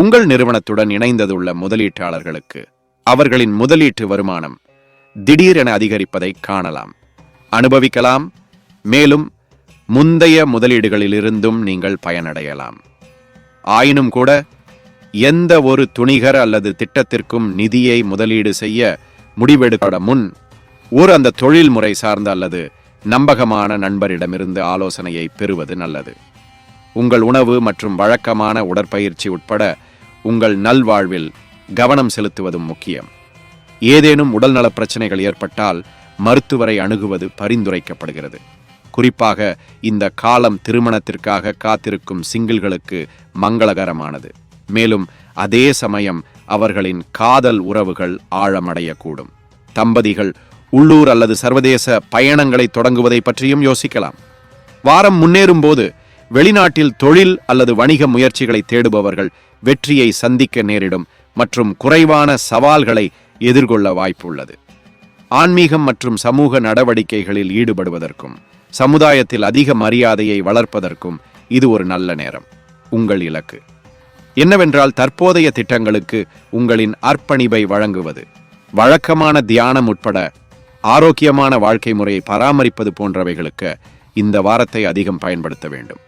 உங்கள் நிறுவனத்துடன் இணைந்ததுள்ள முதலீட்டாளர்களுக்கு அவர்களின் முதலீட்டு வருமானம் திடீரென அதிகரிப்பதை காணலாம். அனுபவிக்கலாம் மேலும் முந்தைய முதலீடுகளிலிருந்தும் நீங்கள் பயனடையலாம். ஆயினும் கூட எந்த ஒரு துணிகர் அல்லது திட்டத்திற்கும் நிதியை முதலீடு செய்ய முடிவெடுக்க முன் ஒரு அந்த தொழில் முறை சார்ந்த அல்லது நம்பகமான நண்பரிடமிருந்து ஆலோசனையை பெறுவது நல்லது. உங்கள் உணவு மற்றும் வழக்கமான உடற்பயிற்சி உட்பட உங்கள் நல்வாழ்வில் கவனம் செலுத்துவதும் முக்கியம். ஏதேனும் உடல்நலப் பிரச்சனைகள் ஏற்பட்டால் மருத்துவரை அணுகுவது பரிந்துரைக்கப்படுகிறது. குறிப்பாக இந்த காலம் திருமணத்திற்காக காத்திருக்கும் சிங்கிள்களுக்கு மங்களகரமானது. மேலும் அதே சமயம் அவர்களின் காதல் உறவுகள் ஆழமடையக்கூடும். தம்பதிகள் உள்ளூர் அல்லது சர்வதேச பயணங்களை தொடங்குவதை பற்றியும் யோசிக்கலாம். வாரம் முன்னேறும் போது வெளிநாட்டில் தொழில் அல்லது வணிக முயற்சிகளை தேடுபவர்கள் வெற்றியை சந்திக்க நேரிடும் மற்றும் குறைவான சவால்களை எதிர்கொள்ள வாய்ப்புள்ளது. ஆன்மீகம் மற்றும் சமூக நடவடிக்கைகளில் ஈடுபடுவதற்கும் சமுதாயத்தில் அதிக மரியாதையை வளர்ப்பதற்கும் இது ஒரு நல்ல நேரம். உங்கள் இலக்கு. என்னவென்றால் தற்போதைய திட்டங்களுக்கு உங்களின் அர்ப்பணிப்பை வழங்குவது. வழக்கமான தியானம் உட்பட ஆரோக்கியமான வாழ்க்கை முறையை பராமரிப்பது போன்றவைகளுக்கு இந்த வாரத்தை அதிகம் பயன்படுத்த வேண்டும்.